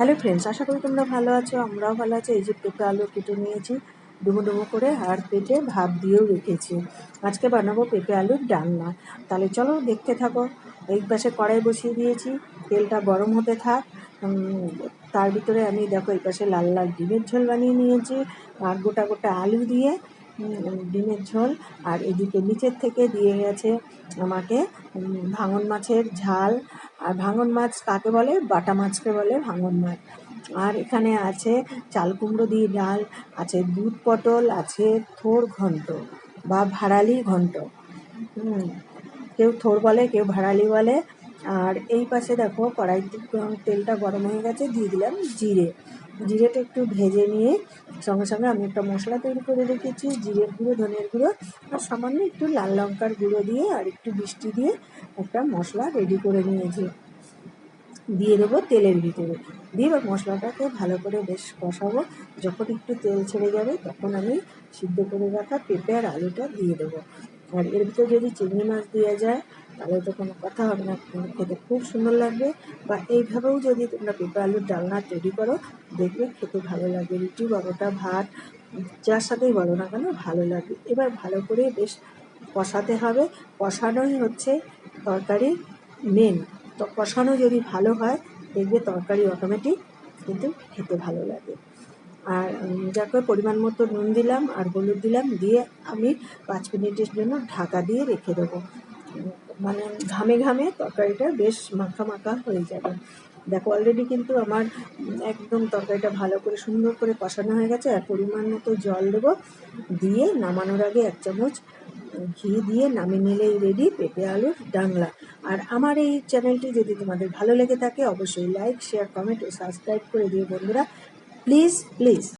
Hello friends আশা করি তোমরা ভালো আছো, আমরাও ভালো আছি। এই যে পেঁপে আলু কেটে নিয়েছি ডুমো ডুমো করে আর পেটে ভাত দিয়েও রেখেছি। আজকে বানাবো পেঁপে আলুর ডালনা। তাহলে চলো দেখতে থাকো। এই পাশে কড়াই বসিয়ে দিয়েছি, তেলটা গরম হতে থাক। তার ভিতরে আমি দেখো এই পাশে লাল লাল ডিমের ঝোল বানিয়ে নিয়েছি। আর গোটা গোটা আলু দিয়ে ডিমের ঝোল। আর এদিকে নিচের থেকে দিয়ে গেছে আমাকে ভাঙন মাছের ঝাল। আর ভাঙন মাছ কাকে বলে? বাটা মাছকে বলে ভাঙন মাছ। আর এখানে আছে চাল কুমড়ো দিয়ে ডাল, আছে দুধ পটল, আছে থোর ঘন্ট বা ভাড়ালি ঘন্ট। কেউ থোর বলে, কেউ ভাড়ালি বলে। আর এই পাশে দেখো কড়াইতে, তেলটা গরম হয়ে গেছে, দিয়ে দিলাম জিরে। জিরেটা একটু ভেজে নিয়ে সঙ্গে সঙ্গে আমি একটা মশলা তৈরি করে রেখেছি। জিরের গুঁড়ো, ধনের গুঁড়ো আর সামান্য একটু লাল লঙ্কার গুঁড়ো দিয়ে আর একটু মিষ্টি দিয়ে একটা মশলা রেডি করে নিয়েছি। দিয়ে দেবো তেলের ভিতরে। দিয়ে এবার মশলাটাকে ভালো করে বেশ কষাবো। যখন একটু তেল ছেড়ে যাবে তখন আমি সিদ্ধ করে রাখা পেঁপে আর আলুটা দিয়ে দেবো। আর এর ভিতরে যদি চিংড়ি মাছ দেওয়া যায় তাহলে তো কোনো কথা হবে না খেতে খুব সুন্দর লাগবে। বা এইভাবেও যদি তোমরা পেঁপে আলুর ডালনা তৈরি করো, দেখবে খেতে ভালো লাগবে। রুটি বারোটা ভাত, যার সাথেই বলো না কেন, ভালো লাগবে। এবার ভালো করে বেশ কষাতে হবে। কষানোই হচ্ছে তরকারির মেন তো কষানো যদি ভালো হয়, দেখবে তরকারি অটোমেটিক কিন্তু খেতে ভালো লাগে। আর যাকে পরিমাণ মতো নুন দিলাম আর হলুদ দিলাম, দিয়ে আমি পাঁচ মিনিটের জন্য ঢাকা দিয়ে রেখে দেবো। মানে ঘামে ঘামে তরকারিটা বেশ মাখা মাখা হয়ে যাবে। দেখো অলরেডি কিন্তু আমার একদম তরকারিটা ভালো করে সুন্দর করে কষানো হয়ে গেছে। আর পরিমাণ মতো জল দেবো। দিয়ে নামানোর আগে এক চামচ ঘি দিয়ে নামিয়ে নিলেই রেডি পেঁপে আলুর ডাংলা। আর আমার এই চ্যানেলটি যদি তোমাদের ভালো লেগে থাকে, অবশ্যই লাইক শেয়ার কমেন্ট ও সাবস্ক্রাইব করে দিও বন্ধুরা। Please please